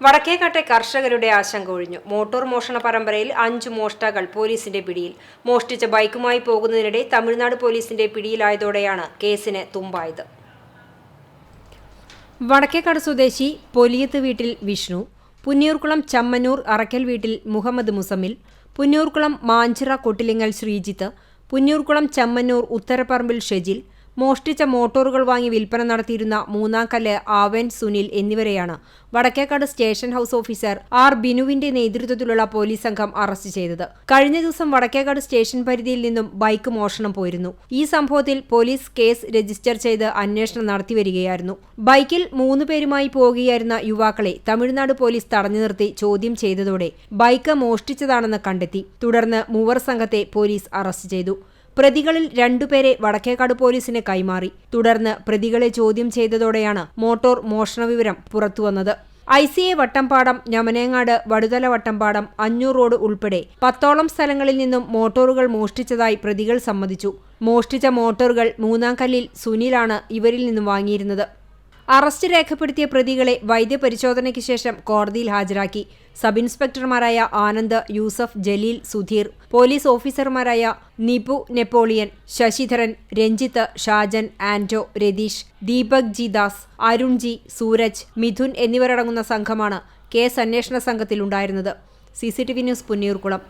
വടക്കേക്കാട്ടെ കർഷകരുടെ ആശങ്ക ഒഴിഞ്ഞു. മോട്ടോർ മോഷണ പരമ്പരയിൽ അഞ്ച് മോഷ്ടാക്കൾ പോലീസിന്റെ പിടിയിൽ. മോഷ്ടിച്ച ബൈക്കുമായി പോകുന്നതിനിടെ തമിഴ്നാട് പോലീസിന്റെ പിടിയിലായതോടെയാണ് കേസിന് തുമ്പായത്. വടക്കേക്കാട് സ്വദേശി പൊലിയത്ത് വീട്ടിൽ വിഷ്ണു പുന്നിയൂർക്കുളം ചമ്മന്നൂർ അറക്കൽ വീട്ടിൽ മുഹമ്മദ് മുസമിൽ പുന്നിയൂർക്കുളം മാഞ്ചിറ കൊട്ടിലിങ്ങൽ ശ്രീജിത്ത് പുന്നിയൂർക്കുളം ചമ്മന്നൂർ ഉത്തരപ്പറമ്പിൽ ഷെജിൽ മോഷ്ടിച്ച മോട്ടോറുകൾ വാങ്ങി വിൽപ്പന നടത്തിയിരുന്ന മൂന്നാംകല്ല് ആവൻ സുനിൽ എന്നിവരെയാണ് Vadakkekad station house officer R ബിനുവിന്റെ നേതൃത്വത്തിലുള്ള പോലീസ് സംഘം അറസ്റ്റ് ചെയ്തത്. കഴിഞ്ഞ ദിവസം വടക്കേക്കാട് സ്റ്റേഷൻ പരിധിയിൽ നിന്നും ബൈക്ക് മോഷണം പോയിരുന്നു. ഈ സംഭവത്തിൽ പോലീസ് കേസ് രജിസ്റ്റർ ചെയ്ത് അന്വേഷണം നടത്തിവരികയായിരുന്നു ബൈക്കിൽ മൂന്ന് പേരുമായി പോകുകയായിരുന്ന യുവാക്കളെ തമിഴ്നാട് പോലീസ് തടഞ്ഞു നിർത്തി ചോദ്യം ചെയ്തതോടെ ബൈക്ക് മോഷ്ടിച്ചതാണെന്ന് കണ്ടെത്തി. തുടർന്ന് മൂവർ സംഘത്തെ പോലീസ് അറസ്റ്റ് ചെയ്തു. പ്രതികളിൽ രണ്ടുപേരെ വടക്കേക്കാട് പോലീസിന് കൈമാറി. തുടർന്ന് പ്രതികളെ ചോദ്യം ചെയ്തതോടെയാണ് മോട്ടോർ മോഷണ വിവരം പുറത്തുവന്നത്. ഐ സി എ വട്ടംപാടം ഞമനേങ്ങാട് വടുതല വട്ടംപാടം അഞ്ഞൂർ റോഡ് ഉൾപ്പെടെ പത്തോളം സ്ഥലങ്ങളിൽ നിന്നും മോട്ടോറുകൾ മോഷ്ടിച്ചതായി പ്രതികൾ സമ്മതിച്ചു. മോഷ്ടിച്ച മോട്ടോറുകൾ മൂന്നാംകല്ലിൽ സുനിലാണ് ഇവരിൽ നിന്നും വാങ്ങിയിരുന്നത്. അറസ്റ്റ് രേഖപ്പെടുത്തിയ പ്രതികളെ വൈദ്യപരിശോധനയ്ക്ക് ശേഷം കോടതിയിൽ ഹാജരാക്കി. സബ് ഇൻസ്പെക്ടർമാരായ ആനന്ദ് യൂസഫ് ജലീൽ സുധീർ പോലീസ് ഓഫീസർമാരായ Nipu Napoleon Sasidharan Ranjith Shajan Anto Ratheesh Deepak G Das Arun G Sooraj Mithun എന്നിവരടങ്ങുന്ന സംഘമാണ് കേസ് അന്വേഷണ സംഘത്തിലുണ്ടായിരുന്നത്. C C T V news Punnayurkulam.